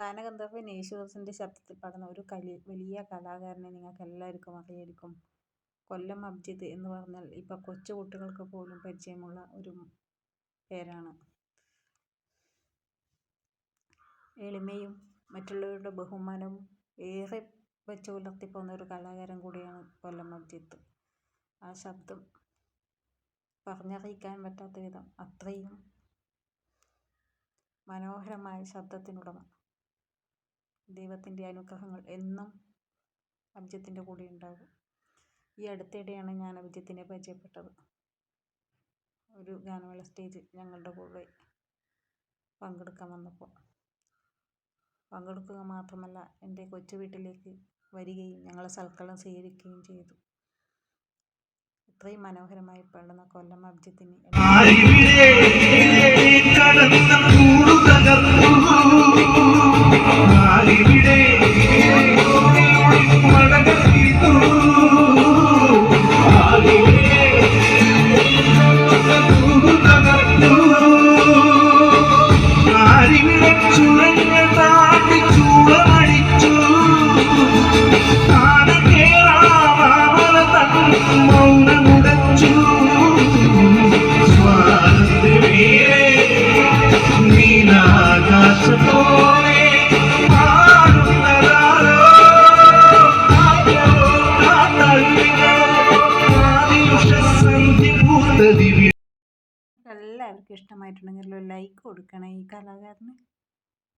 ഗാനഗന്ധർവൻ യേശുദാസിന്റെ ശബ്ദത്തിൽ പാടുന്ന ഒരു കലി വലിയ കലാകാരനെ നിങ്ങൾക്ക് എല്ലാവർക്കും അറിയായിരിക്കും. കൊല്ലം അബ്ജിത്ത് എന്ന് പറഞ്ഞാൽ ഇപ്പോൾ കൊച്ചു കുട്ടികൾക്ക് പോലും പരിചയമുള്ള ഒരു പേരാണ്. എളിമയും മറ്റുള്ളവരുടെ ബഹുമാനവും ഏറെ വെച്ച് പുലർത്തിപ്പോകുന്ന ഒരു കലാകാരൻ കൂടിയാണ് കൊല്ലം അബ്ജിത്ത് ആ ശബ്ദം പറഞ്ഞറിയിക്കാൻ പറ്റാത്ത വിധം അത്രയും മനോഹരമായ ശബ്ദത്തിനുടമ. ദൈവത്തിന്റെ അനുഗ്രഹങ്ങൾ എന്നും അഭിജിത്തിന്റെ കൂടെ ഉണ്ടാകും. ഈ അടുത്തിടെയാണ് ഞാൻ അഭിജിത്തിനെ പരിചയപ്പെട്ടത് ഒരു ഗാനമേള സ്റ്റേജ് ഞങ്ങളുടെ കൂടെ പങ്കെടുക്കാൻ വന്നപ്പോൾ പങ്കെടുക്കുക മാത്രമല്ല എന്റെ കൊച്ചു വീട്ടിലേക്ക് വരികയും ഞങ്ങളെ സൽക്കളം സ്വീകരിക്കുകയും ചെയ്തു ഇത്രയും മനോഹരമായി പാടുന്ന കൊല്ലം അഭിജിത്തിന് ആരിവിടെ കടന്ന ചുഴങ്ങൾ താണ്ടി ചൂളമടിച്ചു. ആനക്കേറാമല എല്ലാവർക്കും ഇഷ്ടമായിട്ടുണ്ടെങ്കിൽ ഒരു ലൈക്ക് കൊടുക്കണേ ഈ കലാകാരന്.